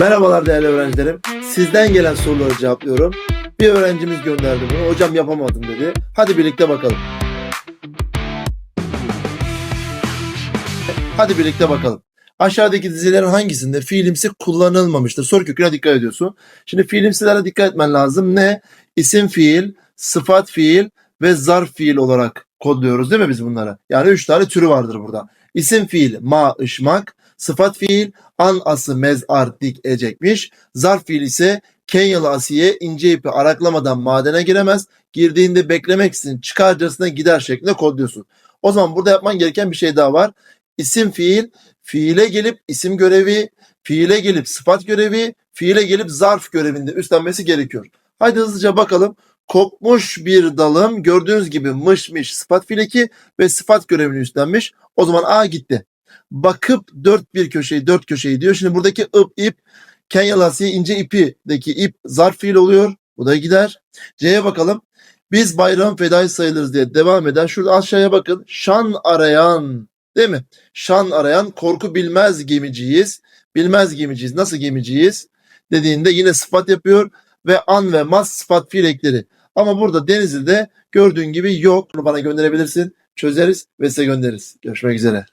Merhabalar değerli öğrencilerim. Sizden gelen soruları cevaplıyorum. Bir öğrencimiz gönderdi bunu. Hocam yapamadım dedi. Hadi birlikte bakalım. Hadi birlikte bakalım. Aşağıdaki dizilerin hangisinde fiilimsi kullanılmamıştır? Soru köküne dikkat ediyorsun. Şimdi fiilimsilere dikkat etmen lazım. Ne? İsim fiil, sıfat fiil ve zarf fiil olarak kodluyoruz değil mi biz bunları? Yani üç tane türü vardır burada. İsim fiil ma, ışmak, sıfat fiil an, ası, mez, ar, dik, ecekmiş. Zarf fiil ise Kenyalı Asiye ince ipi araklamadan madene giremez. Girdiğinde beklemeksizin çıkarcasına gider şeklinde kodluyorsun. O zaman burada yapman gereken bir şey daha var. İsim fiil, fiile gelip isim görevi, fiile gelip sıfat görevi, fiile gelip zarf görevinde üstlenmesi gerekiyor. Haydi hızlıca bakalım. Kopmuş bir dalım gördüğünüz gibi mışmış sıfat fiil ve sıfat görevini üstlenmiş. O zaman A gitti. Bakıp dört bir köşeyi dört köşeyi diyor. Şimdi buradaki ıp ip Kenyalı Asiye ince ipideki ip zarf fiil oluyor. Bu da gider. C'ye bakalım. Biz bayram fedai sayılırız diye devam eden. Şurada aşağıya bakın. Şan arayan değil mi? Şan arayan korku bilmez gemiciyiz. Bilmez gemiciyiz. Nasıl gemiciyiz? Dediğinde yine sıfat yapıyor ve an ve mas sıfat fiil ekleri. Ama burada Denizli'de gördüğün gibi yok. Bunu bana gönderebilirsin. Çözeriz ve size göndeririz. Görüşmek üzere.